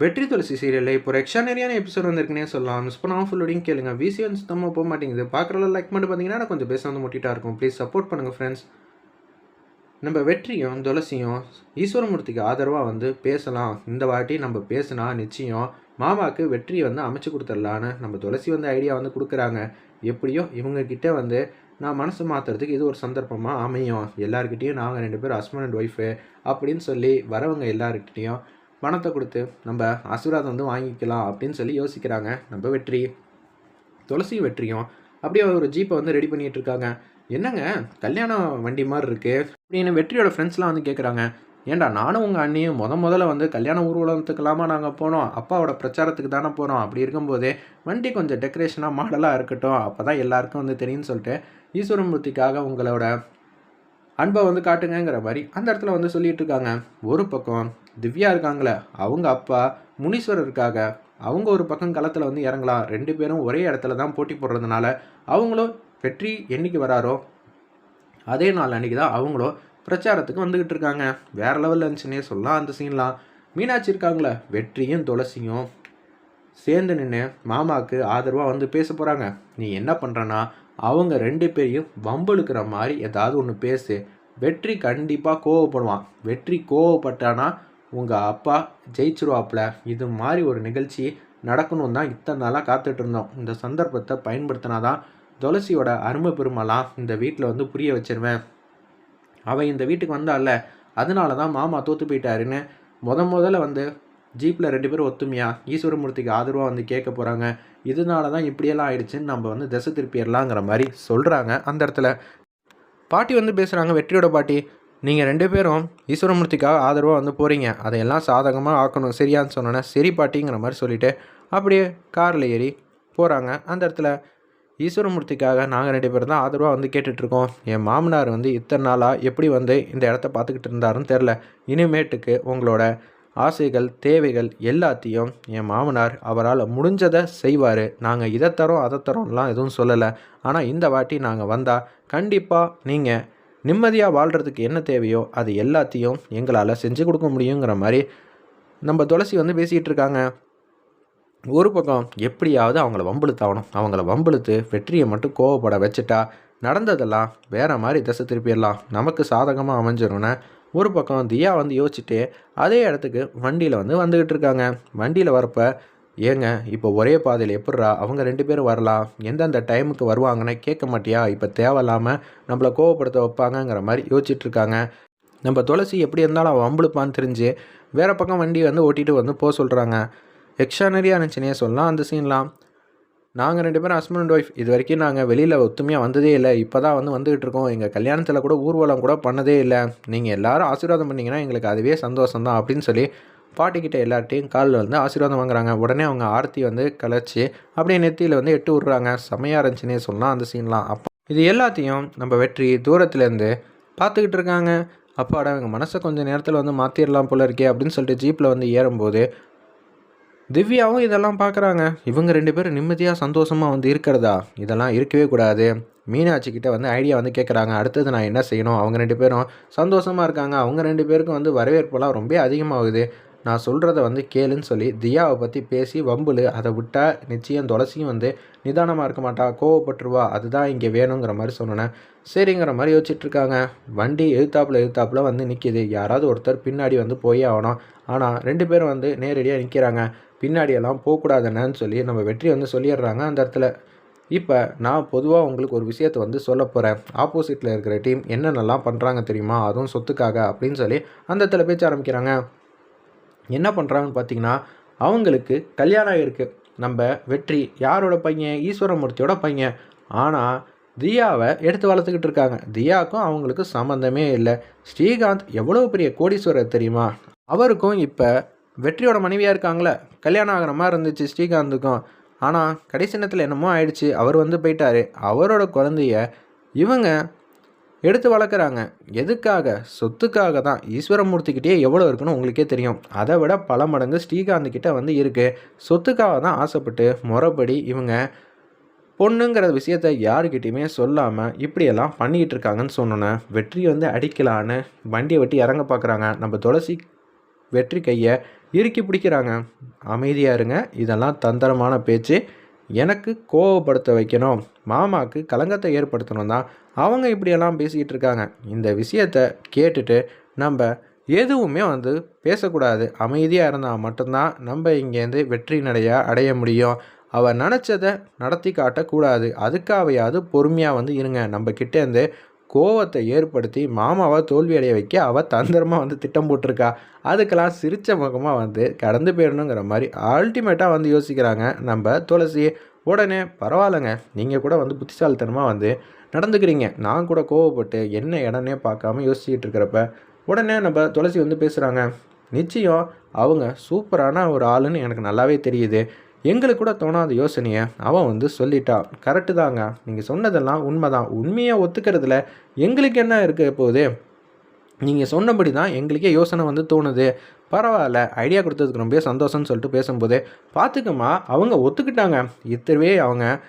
வெற்றி துளசி சீரியலில் இப்போ ஒரு எக்ஸ்ட்ரானரியான எபிசோட் வந்திருக்குனே சொல்லலாம். மிஸ் பண்ணாமல் ஃபுல்லோடையும் கேளுங்க. விசிஎன் சுத்தமாக போக மாட்டேங்குது. பார்க்குறதுல லைக் மட்டும் பார்த்தீங்கன்னா கொஞ்சம் பேச வந்து முட்டிட்டா இருக்கும். ப்ளீஸ் சப்போர்ட் பண்ணுங்கள் ஃப்ரெண்ட்ஸ் நம்ம வெற்றியும் துளசியும் ஈஸ்வரமூர்த்திக்கு ஆதரவாக வந்து பேசலாம். இந்த வாட்டி நம்ம பேசினா நிச்சயம் மாமாவுக்கு வெற்றி வந்து அமைச்சு கொடுத்துடலான்னு நம்ம துளசி வந்து ஐடியா வந்து கொடுக்குறாங்க. எப்படியோ இவங்கக்கிட்ட வந்து நான் மனசு மாற்றுறதுக்கு இது ஒரு சந்தர்ப்பமாக அமையும். எல்லாருக்கிட்டேயும் நாங்கள் ரெண்டு பேரும் ஹஸ்பண்ட் அண்ட் ஒய்ஃபு அப்படின்னு சொல்லி வரவங்க எல்லாருக்கிட்டேயும் பணத்தை கொடுத்து நம்ம ஆசீர்வாதம் வந்து வாங்கிக்கலாம் அப்படின்னு சொல்லி யோசிக்கிறாங்க. நம்ம வெற்றி. துளசி வெற்றியும் அப்படியே ஒரு ஜீப்பை வந்து ரெடி பண்ணிட்டு இருக்காங்க. என்னங்க? கல்யாணம் வண்டி மாதிரி இருக்கு. அப்படின்னு வெற்றியோட ஃப்ரெண்ட்ஸ்லாம் வந்து கேட்குறாங்க ஏன்டா நானும் உங்கள் அண்ணியும் முத முதல்ல வந்து கல்யாண ஊர்வலத்துக்கெல்லாமா நாங்கள் போனோம்? அப்பாவோட பிரச்சாரத்துக்கு தானே போனோம். அப்படி இருக்கும்போதே வண்டி கொஞ்சம் டெக்கரேஷனாக மாடலாக இருக்கட்டும். அப்போ தான் எல்லாருக்கும் வந்து தெரியும்னு சொல்லிட்டு ஈஸ்வரமூர்த்திக்காக உங்களோட அன்பை வந்து காட்டுங்கிற மாதிரி அந்த இடத்துல வந்து சொல்லிட்டு இருக்காங்க. ஒரு பக்கம் திவ்யா இருக்காங்களே அவங்க அப்பா முனீஸ்வரருக்காக அவங்க ஒரு பக்கம் களத்தில் வந்து இறங்கலாம் ரெண்டு பேரும் ஒரே இடத்துல தான் போட்டி போடுறதுனால அவங்களும் வெற்றி என்னைக்கு வராரோ அதே நாள் அன்றைக்கி தான் அவங்களும் பிரச்சாரத்துக்கு வந்துக்கிட்டு இருக்காங்க. வேறு லெவலில் இருந்துச்சுன்னே சொல்லலாம் அந்த சீன்லாம் மீனாட்சி இருக்காங்களே வெற்றியும் துளசியும் சேர்ந்து நின்று மாமாவுக்கு ஆதரவாக வந்து பேச போகிறாங்க நீ என்ன பண்ணுறன்னா அவங்க ரெண்டு பேரையும் வம்புழுக்கிற மாதிரி ஏதாவது ஒன்று பேசு. வெற்றி கண்டிப்பாக கோவப்படுவான். வெற்றி கோவப்பட்டானா உங்கள் அப்பா ஜெயிச்சிருவாப்புல இது மாதிரி ஒரு நிகழ்ச்சி நடக்கணும் தான் இத்தனை நாளாக காத்துட்டு இருந்தோம். இந்த சந்தர்ப்பத்தை பயன்படுத்தினா தான் துளசியோட அருமை பெருமைலாம் இந்த வீட்டில் வந்து புரிய வச்சிருவேன். அவன் இந்த வீட்டுக்கு வந்தால அதனால தான் மாமா தோற்று போயிட்டாருன்னு முத முதல்ல வந்து ஜீப்பில் ரெண்டு பேரும் ஒத்துமையா ஈஸ்வரமூர்த்திக்கு ஆதரவாக வந்து கேட்க போகிறாங்க இதனால தான் இப்படியெல்லாம் ஆயிடுச்சுன்னு நம்ம வந்து திசை திருப்பிடலாங்கிற மாதிரி சொல்கிறாங்க அந்த இடத்துல. பாட்டி வந்து பேசுகிறாங்க வெற்றியோட பாட்டி நீங்கள் ரெண்டு பேரும் ஈஸ்வரமூர்த்திக்காக ஆதரவாக வந்து போகிறீங்க அதையெல்லாம் சாதகமாக ஆக்கணும். சரியான்னு சொன்னோன்னே சரி பாட்டிங்கிற மாதிரி சொல்லிவிட்டு அப்படியே காரில் ஏறி போகிறாங்க அந்த இடத்துல ஈஸ்வரமூர்த்திக்காக நாங்கள் ரெண்டு பேரும் தான் ஆதரவாக வந்து கேட்டுட்ருக்கோம். என் மாமனார் வந்து இத்தனை நாளாக எப்படி வந்து இந்த இடத்த பார்த்துக்கிட்டு இருந்தாருன்னு தெரில இனிமேட்டுக்கு உங்களோட ஆசைகள் தேவைகள் எல்லாத்தையும் என் மாமனார் அவரால் முடிஞ்சதை செய்வார். நாங்கள் இதை தரோம் அதை தரோம்லாம் எதுவும் சொல்லலை. ஆனால் இந்த வாட்டி நாங்கள் வந்தால் கண்டிப்பாக நீங்கள் நிம்மதியாக வாழ்கிறதுக்கு என்ன தேவையோ அது எல்லாத்தையும் எங்களால் செஞ்சு கொடுக்க முடியுங்கிற மாதிரி நம்ம துளசி வந்து பேசிகிட்டு இருக்காங்க. ஒரு பக்கம் எப்படியாவது அவங்கள வம்புழுத்தாகணும். அவங்கள வம்புழுத்து வெற்றியை மட்டும் கோவப்பட வச்சுட்டா நடந்ததெல்லாம் வேற மாதிரி திசை திருப்பிடலாம். நமக்கு சாதகமாக அமைஞ்சிரும்னு ஒரு பக்கம் தியா வந்து யோசிச்சுட்டு அதே இடத்துக்கு வண்டியில் வந்து வந்துக்கிட்டு இருக்காங்க. வண்டியில் வரப்போ ஏங்க இப்போ ஒரே பாதையில் எப்பட்றா அவங்க ரெண்டு பேரும் வரலாம்? எந்தெந்த டைமுக்கு வருவாங்கன்னு கேட்க மாட்டியா? இப்போ தேவையில்லாமல் நம்மளை கோவப்படுத்த வைப்பாங்கங்கிற மாதிரி யோசிச்சுட்ருக்காங்க நம்ம துளசி எப்படி இருந்தாலும் அவன் அம்பளுப்பான்னு தெரிஞ்சு வேறு பக்கம் வண்டி வந்து ஓட்டிகிட்டு வந்து போக சொல்கிறாங்க எக்ஸ்ட்ரானரியாக இருந்துச்சுனே சொல்லலாம் அந்த சீன்லாம் நாங்கள் ரெண்டு பேரும் ஹஸ்பண்ட் அண்ட் ஒய்ஃப் இது வரைக்கும் நாங்கள் வெளியில் ஒத்துமையாக வந்ததே இல்லை. இப்போ தான் வந்து வந்துகிட்டு இருக்கோம். எங்கள் கல்யாணத்தில் கூட ஊர்வலம் கூட பண்ணதே இல்லை. நீங்கள் எல்லாரும் ஆசீர்வாதம் பண்ணிங்கன்னா எங்களுக்கு அதுவே சந்தோஷம் தான் அப்படின்னு சொல்லி பாட்டிக்கிட்ட எல்லார்ட்டையும் காலில் வந்து ஆசீர்வாதம் வாங்குறாங்க. உடனே அவங்க ஆர்த்தி வந்து கலைச்சி அப்படியே நெத்தியில் வந்து எட்டு விட்றாங்க. செம்மையாக இருந்துச்சுன்னே சொல்லலாம் அந்த சீன்லாம் அப்போ இது எல்லாத்தையும் நம்ம வெற்றி தூரத்துலேருந்து பார்த்துக்கிட்டு இருக்காங்க. அப்பாடா எங்கள் மனசை கொஞ்சம் நேரத்தில் வந்து மாற்றிடலாம் போல இருக்கே அப்படின்னு சொல்லிட்டு ஜீப்பில் வந்து ஏறும்போது திவ்யாவும் இதெல்லாம் பார்க்குறாங்க. இவங்க ரெண்டு பேரும் நிம்மதியாக சந்தோஷமாக வந்து இருக்கிறதா? இதெல்லாம் இருக்கவே கூடாது. மீனாட்சி கிட்ட வந்து ஐடியா வந்து கேட்குறாங்க அடுத்தது நான் என்ன செய்யணும்? அவங்க ரெண்டு பேரும் சந்தோஷமாக இருக்காங்க. அவங்க ரெண்டு பேருக்கும் வந்து வரவேற்பெல்லாம் ரொம்ப அதிகமாகுது. நான் சொல்கிறத வந்து கேளுன்னு சொல்லி தியாவை பற்றி பேசி வம்புலு அதை விட்டால் நிச்சயம் துளசியும் வந்து நிதானமாக இருக்க மாட்டா கோவப்பட்டுருவா. அதுதான் இங்கே வேணுங்கிற மாதிரி சொன்னேன் சரிங்கிற மாதிரி யோசிச்சுட்ருக்காங்க. வண்டி எழுத்தாப்பில் எழுத்தாப்பில் வந்து நிற்கிது யாராவது ஒருத்தர் பின்னாடி வந்து போயே ஆகணும். ஆனால் ரெண்டு பேரும் வந்து நேரடியாக நிற்கிறாங்க பின்னாடியெல்லாம் போகக்கூடாதுன்னு சொல்லி நம்ம வெற்றி வந்து சொல்லிடுறாங்க அந்த இடத்துல. இப்போ நான் பொதுவாக உங்களுக்கு ஒரு விஷயத்தை வந்து சொல்ல போகிறேன் ஆப்போசிட்டில் இருக்கிற டீம் என்னென்னலாம் பண்ணுறாங்க தெரியுமா? அதுவும் சொத்துக்காக அப்படின்னு சொல்லி அந்த இடத்துல பேச்ச ஆரம்பிக்கிறாங்க. என்ன பண்ணுறாங்கன்னு பார்த்தீங்கன்னா அவங்களுக்கு கல்யாணம் ஆகிருக்கு நம்ம வெற்றி யாரோட பையன்? ஈஸ்வரமூர்த்தியோட பையன். ஆனால் தியாவை எடுத்து வளர்த்துக்கிட்டு இருக்காங்க. தியாவுக்கும் அவங்களுக்கு சம்மந்தமே இல்லை. ஸ்ரீகாந்த் எவ்வளோ பெரிய கோடீஸ்வரர் தெரியுமா? அவருக்கும் இப்போ வெற்றியோட மனைவியாக இருக்காங்களே? கல்யாணம் ஆகிற மாதிரி இருந்துச்சு ஸ்ரீகாந்துக்கும். ஆனால் கடைசி நேரத்தில் என்னமோ ஆயிடுச்சு. அவர் வந்து போயிட்டார். அவரோட குழந்தைய இவங்க எடுத்து வளர்க்குறாங்க. எதுக்காக? சொத்துக்காக தான். ஈஸ்வரமூர்த்திக்கிட்டே எவ்வளோ இருக்குன்னு உங்களுக்கே தெரியும். அதை விட பல மடங்கு ஸ்ரீகாந்த் கிட்ட வந்து இருக்குது சொத்துக்காக தான் ஆசைப்பட்டு முறைப்படி இவங்க பொண்ணுங்கிற விஷயத்த யாருக்கிட்டையுமே சொல்லாமல் இப்படியெல்லாம் பண்ணிக்கிட்டு இருக்காங்கன்னு சொன்னோன்னே வெற்றி வந்து அடிக்கலான்னு வண்டியை வெட்டி இறங்க பார்க்குறாங்க நம்ம துளசி வெற்றி கையை இறுக்கி பிடிக்கிறாங்க. அமைதியாக இருங்க. இதெல்லாம் தந்திரமான பேச்சு. எனக்கு கோவப்படுத்த வைக்கணும். மாமாவுக்கு கலங்கத்தை ஏற்படுத்தணும் தான். அவங்க இப்படியெல்லாம் பேசிக்கிட்டு இருக்காங்க. இந்த விஷயத்த கேட்டுட்டு நம்ம எதுவுமே வந்து பேசக்கூடாது. அமைதியாக இருந்தால் மட்டும்தான் நம்ம இங்கேருந்து வெற்றி நடைய அடைய முடியும். அவள் நினச்சதை நடத்தி காட்டக்கூடாது. அதுக்காவையாவது பொறுமையாக வந்து இருங்க. நம்ம கிட்டேருந்து கோவத்தை ஏற்படுத்தி மாமாவை தோல்வி அடைய வைக்க அவள் தந்திரமாக வந்து திட்டம் போட்டிருக்கா. அதுக்கெல்லாம் சிரித்த முகமாக வந்து கடந்து போயிடணுங்கிற மாதிரி அல்டிமேட்டாக வந்து யோசிக்கிறாங்க. நம்ம துளசி உடனே பரவாயில்லைங்க நீங்கள் கூட வந்து புத்திசாலித்தனமாக வந்து நடந்துக்கிறீங்க. நான் கூட கோவப்பட்டு என்ன இடனே பார்க்காம யோசிச்சுக்கிட்டு இருக்கிறப்ப உடனே நம்ம துளசி வந்து பேசுகிறாங்க நிச்சயம் அவங்க சூப்பரான ஒரு ஆளுன்னு எனக்கு நல்லாவே தெரியுது. எங்களுக்கு கூட தோணாத யோசனையை அவன் வந்து சொல்லிட்டா கரெக்டு தாங்க. நீங்கள் சொன்னதெல்லாம் உண்மைதான். உண்மையாக ஒத்துக்கிறதுல எங்களுக்கு என்ன இருக்க போகுது? நீங்கள் சொன்னபடி தான் எங்களுக்கே யோசனை வந்து தோணுது. பரவாயில்ல ஐடியா கொடுத்ததுக்கு ரொம்ப சந்தோஷம்னு சொல்லிட்டு பேசும்போது பார்த்துக்கம்மா அவங்க ஒத்துக்கிட்டாங்க. இத்தவே அவங்க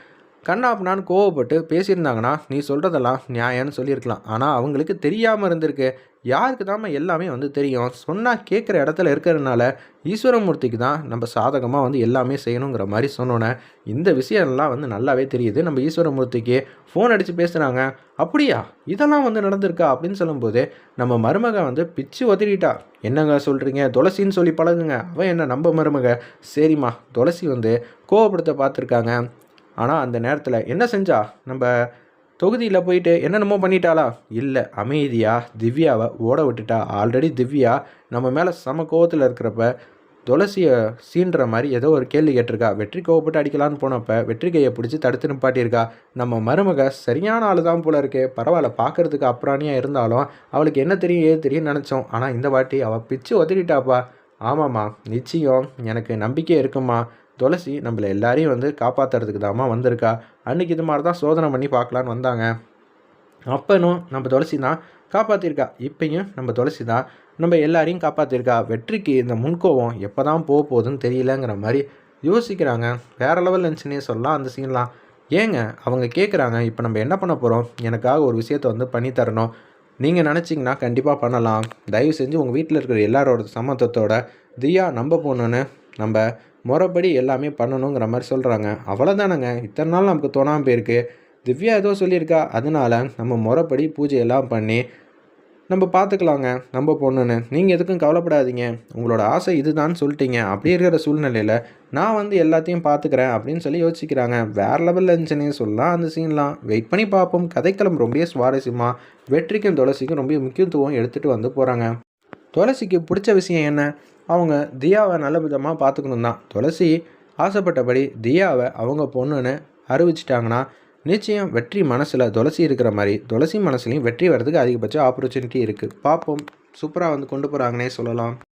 கண்ணாப்னான்னு கோவப்பட்டு பேசியிருந்தாங்கன்னா நீ சொல்கிறதெல்லாம் நியாயம்னு சொல்லியிருக்கலாம். ஆனால் அவங்களுக்கு தெரியாமல் இருந்திருக்கு. யாருக்கு தாம எல்லாமே வந்து தெரியும்? சொன்னால் கேட்குற இடத்துல இருக்கிறதுனால ஈஸ்வரமூர்த்திக்கு தான் நம்ம சாதகமாக வந்து எல்லாமே செய்யணுங்கிற மாதிரி சொன்னோன்னே இந்த விஷயம்லாம் வந்து நல்லாவே தெரியுது. நம்ம ஈஸ்வரமூர்த்திக்கு ஃபோன் அடித்து பேசுகிறாங்க அப்படியா? இதெல்லாம் வந்து நடந்திருக்கா? அப்படின்னு சொல்லும்போது நம்ம மருமக வந்து பிச்சு உதறிட்டா என்னங்க சொல்கிறீங்க துளசின்னு சொல்லி பழகுங்க. அவன் என்ன நம்ம மருமக? சரிம்மா. துளசி வந்து கோவப்படுத்த பார்த்துருக்காங்க. ஆனால் அந்த நேரத்தில் என்ன செஞ்சா? நம்ம தொகுதியில் போயிட்டு என்னென்னமோ பண்ணிட்டாளா? இல்லை அமைதியாக திவ்யாவை ஓட விட்டுட்டா? ஆல்ரெடி திவ்யா நம்ம மேலே சம கோவத்தில் இருக்கிறப்ப துளசியை சீன்ற மாதிரி ஏதோ ஒரு கேள்வி கேட்டிருக்கா. வெற்றி கோவப்பட்டு அடிக்கலான்னு போனப்ப வெற்றி கையை பிடிச்சி தடுத்து நிப்பாட்டியிருக்கா. நம்ம மருமக சரியான ஆள் தான் போல இருக்கே. பரவாயில்ல பார்க்குறதுக்கு அப்புறானியாக இருந்தாலும் அவளுக்கு என்ன தெரியும் ஏது தெரியும் நினச்சோம். ஆனால் இந்த வாட்டி அவள் பிச்சு ஒதுக்கிட்டாப்பா ஆமாம்மா நிச்சயம் எனக்கு நம்பிக்கை இருக்குமா துளசி நம்மளை எல்லாரையும் வந்து காப்பாற்றுறதுக்கு தாமா வந்திருக்கா? அன்றைக்கி இது மாதிரி தான் சோதனை பண்ணி பார்க்கலான்னு வந்தாங்க. அப்பனும் நம்ம துளசி தான் காப்பாற்றிருக்கா இப்பையும் நம்ம துளசி தான் நம்ம எல்லாரையும் காப்பாற்றிருக்கா வெற்றிக்கு இந்த முன்கோவம் எப்போ தான் போக போகுதுன்னு தெரியலங்கிற மாதிரி யோசிக்கிறாங்க. வேறு லெவல் இருந்துச்சுன்னே சொல்லலாம் அந்த சீன்லாம் ஏங்க அவங்க கேட்குறாங்க இப்போ நம்ம என்ன பண்ண போகிறோம் எனக்காக ஒரு விஷயத்த வந்து பண்ணி தரணும். நீங்கள் நினச்சிங்கன்னா கண்டிப்பாக பண்ணலாம். தயவு செஞ்சு உங்கள் வீட்டில் இருக்கிற எல்லாரோட சமத்துவத்தோட தியா நம்ப போகணுன்னு நம்ம முறைப்படி எல்லாமே பண்ணணுங்கிற மாதிரி சொல்கிறாங்க அவ்வளோதானங்க இத்தனை நாள் நமக்கு தோணாமல் போயிருக்கு. திவ்யா ஏதோ சொல்லியிருக்கா. அதனால நம்ம முறைப்படி பூஜையெல்லாம் பண்ணி நம்ம பார்த்துக்கலாங்க நம்ம பொண்ணுன்னு. நீங்கள் எதுக்கும் கவலைப்படாதீங்க. உங்களோட ஆசை இதுதான் சொல்லிட்டீங்க. அப்படி இருக்கிற சூழ்நிலையில் நான் வந்து எல்லாத்தையும் பார்த்துக்கிறேன் அப்படின்னு சொல்லி யோசிக்கிறாங்க. வேறு லெவலில் இருந்துச்சுன்னே சொல்லலாம் அந்த சீன்லாம் வெயிட் பண்ணி பார்ப்போம். கதைக்களம் ரொம்ப சுவாரஸ்யமாக வெற்றிக்கும் துளசிக்கும் ரொம்ப முக்கியத்துவம் எடுத்துகிட்டு வந்து போகிறாங்க துளசிக்கு பிடிச்ச விஷயம் என்ன? அவங்க தியாவை நல்ல விதமாக பார்த்துக்கணும் தான். துளசி ஆசைப்பட்டபடி தியாவை அவங்க பொண்ணுன்னு அறிவிச்சிட்டாங்கன்னா நிச்சயம் வெற்றி மனசில் துளசி இருக்கிற மாதிரி துளசி மனசுலையும் வெற்றி வர்றதுக்கு அதிகபட்ச ஆப்பர்ச்சுனிட்டி இருக்குது பார்ப்போம். சூப்பராக வந்து கொண்டு போகிறாங்கன்னே சொல்லலாம்.